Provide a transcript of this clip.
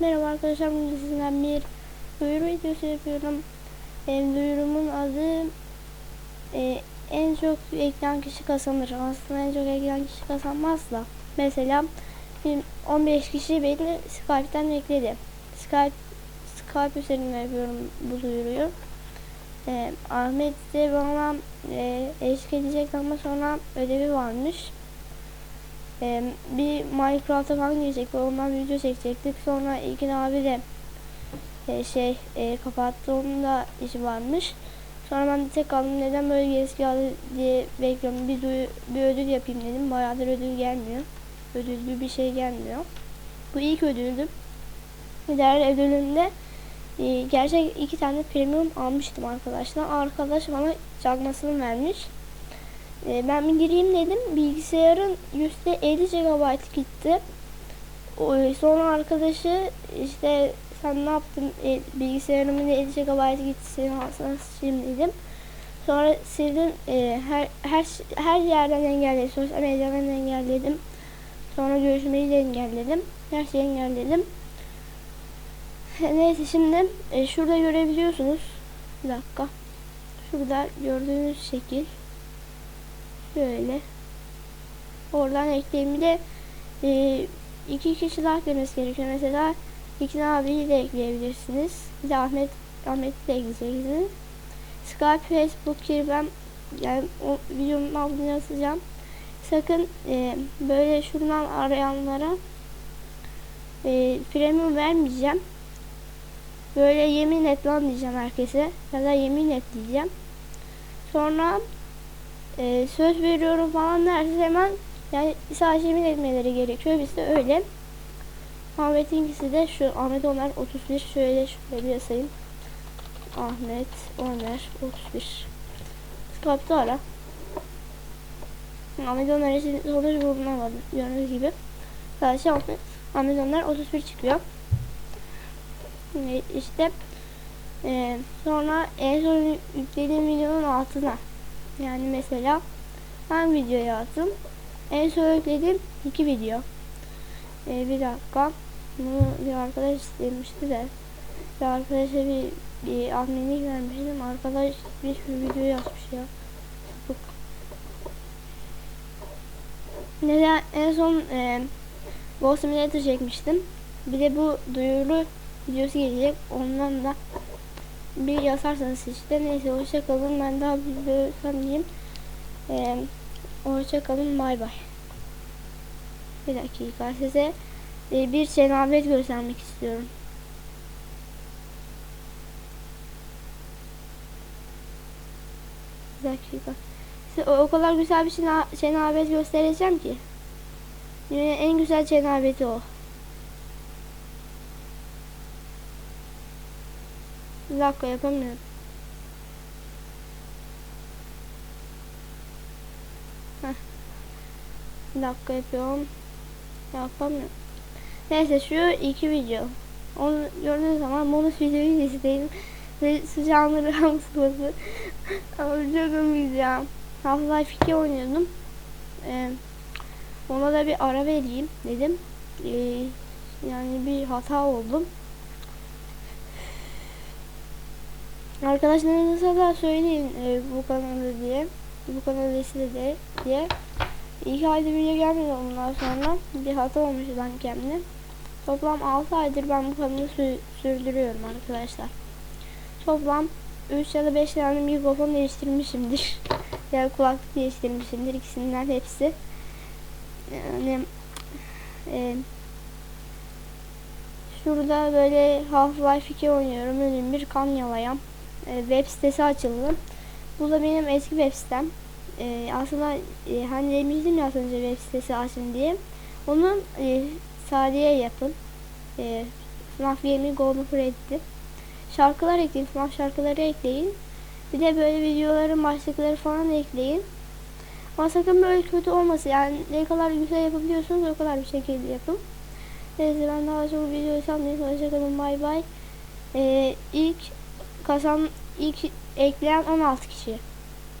Merhaba arkadaşlar bugün sizinle bir duyuru videosu yapıyorum. E, duyurumun adı e, en çok ekleyen kişi kazanır. Aslında en çok ekleyen kişi kazanmaz da. Mesela bir 15 kişi beni Skype'den ekledi. Skype Skype üzerinden yapıyorum bu duyuruyu. E, Ahmet de bana e, eşlik edecek ama sonra ödevi varmış. Ee, bir Minecraft'a falan girecek ve ondan video çekecektik. Sonra İlkin abi de e, şey e, kapattı. Onun da işi varmış. Sonra ben de tek kaldım. Neden böyle gerisi geldi diye bekliyorum. Bir, bir ödül yapayım dedim. Bayağıdır ödül gelmiyor. Ödüllü bir şey gelmiyor. Bu ilk ödüldüm. Diğer ödülümde e, gerçek iki tane premium almıştım arkadaşlar. Arkadaş bana çakmasını vermiş. E, ben bir gireyim dedim. Bilgisayarın %50 GB gitti. O, sonra arkadaşı işte sen ne yaptın e, bilgisayarımın da 50 GB gitti senin ağzına sıçayım dedim. Sonra sildim e, her, her her yerden engelledim. Sosyal medyadan engelledim. Sonra görüşmeyi de engelledim. Her şeyi engelledim. Neyse şimdi e, şurada görebiliyorsunuz. Bir dakika. Şurada gördüğünüz şekil. Böyle. Oradan ekleyeyim. Bir de e, iki kişi daha eklemesi gerekiyor. Mesela İkin abiyi de ekleyebilirsiniz. Bir de Ahmet Ahmet'i de ekleyeceksiniz. Skype, Facebook girmem. Yani o videonun altına yazacağım. Sakın e, böyle şuradan arayanlara e, premium vermeyeceğim. Böyle yemin et lan diyeceğim herkese. Ya da yemin et diyeceğim. Sonra e, söz veriyorum falan derse hemen yani yemin etmeleri gerekiyor. Biz de öyle. Ahmet'inkisi de şu. Ahmet Ömer 31. Şöyle şöyle bir yazayım. Ahmet Ömer 31. Skype'da ara. Ahmet Ömer için sonuç bulunamadı. Gördüğünüz gibi. Sadece Ahmet, Ahmet Ömer 31 çıkıyor. İşte e, sonra en son yüklediğim videonun altına yani mesela ben videoyu attım. En son yüklediğim iki video. Ee, bir dakika. Bunu bir arkadaş istemişti de. Bir arkadaşa bir, bir adminlik vermiştim. Arkadaş bir sürü video yazmış ya. Bak. Neden en son e, Ghost Simulator çekmiştim. Bir de bu duyuru videosu gelecek. Ondan da bir yazarsanız işte. Neyse hoşça kalın. Ben daha bir video sanayım. Ee, hoşça kalın. Bay bay. Bir dakika size e, bir cenabet göstermek istiyorum. Bir dakika. Size o, o kadar güzel bir cenabet göstereceğim ki. Yani en güzel cenabeti o. Bir dakika yapamıyorum. Heh. Bir dakika yapıyorum. Yapamıyorum. Neyse şu iki video. Onu gördüğünüz zaman bonus videoyu izleyin. Ve sıcağını rahatsızladı. Ama çok umuyacağım. Half-Life 2 oynuyordum. Ee, ona da bir ara vereyim dedim. Ee, yani bir hata oldum. Arkadaşlarınıza da söyleyin e, bu kanalı diye. Bu kanalı de diye. İki aydır video gelmedi ondan sonra bir hata olmuş kendine. Toplam 6 aydır ben bu kanalı sü sürdürüyorum arkadaşlar. Toplam 3 ya da 5 tane mikrofon değiştirmişimdir. ya kulaklık değiştirmişimdir. ikisinden hepsi. Yani e, şurada böyle Half-Life 2 oynuyorum. Önüm bir kan yalayam. E, web sitesi açıldı. Bu da benim eski web sitem e, aslında e, hani demiştim ya az önce web sitesi açın diye. Onun e, Sadiye yapın. E, FNAF Gaming Golden Freddy. Şarkılar ekleyin. FNAF şarkıları ekleyin. Bir de böyle videoların başlıkları falan ekleyin. Ama sakın böyle kötü olmasın. Yani ne kadar güzel yapabiliyorsunuz o kadar bir şekilde yapın. Neyse ben daha çok video sanmayayım. Hoşçakalın. Bay bay. Ee, ilk kazan ilk ekleyen 16 kişi.